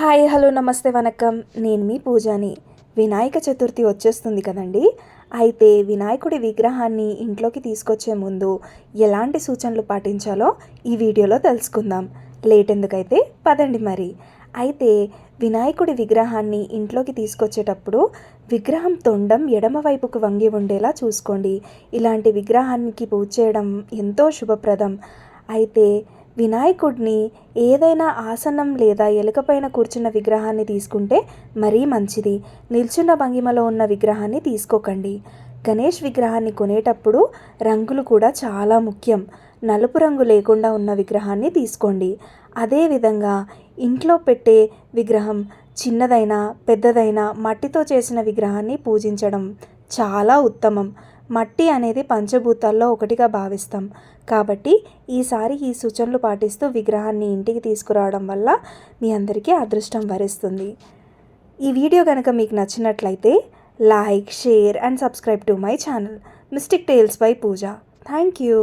Hi hello నమస్తే వనకం. నేను మీ పూజాని. వినాయక చతుర్థి వచ్చేస్తుంది కదండి? అయితే వినాయకుడి విగ్రహాన్ని ఇంట్లోకి తీసుకొచ్చే ముందు ఎలాంటి సూచనలు పాటించాలో ఈ వీడియోలో తెలుసుకుందాం. లేట్ ఎందుకైతే పదండి మరి. అయితే వినాయకుడి విగ్రహాన్ని ఇంట్లోకి తీసుకొచ్చేటప్పుడు విగ్రహం తొండం ఎడమ వైపుకు వంగి ఉండేలా చూసుకోండి. ఇలాంటి విగ్రహానికి పూజ చేయడం ఎంతో శుభప్రదం. అయితే వినాయకుడిని ఏదైనా ఆసనం లేదా ఎలుకపైన కూర్చున్న విగ్రహాన్ని తీసుకుంటే మరీ మంచిది. నిల్చున్న భంగిమలో ఉన్న విగ్రహాన్ని తీసుకోకండి. గణేష్ విగ్రహాన్ని కొనేటప్పుడు రంగులు కూడా చాలా ముఖ్యం. నలుపు రంగు లేకుండా ఉన్న విగ్రహాన్ని తీసుకోండి. అదేవిధంగా ఇంట్లో పెట్టే విగ్రహం చిన్నదైనా పెద్దదైనా మట్టితో చేసిన విగ్రహాన్ని పూజించడం చాలా ఉత్తమం. మట్టి అనేది పంచభూతాల్లో ఒకటిగా భావిస్తాం. కాబట్టి ఈసారి ఈ సూచనలు పాటిస్తూ విగ్రహాన్ని ఇంటికి తీసుకురావడం వల్ల మీ అందరికీ అదృష్టం వరిస్తుంది. ఈ వీడియో కనుక మీకు నచ్చినట్లయితే like share and subscribe to my channel mystic tales by Pooja. Thank you.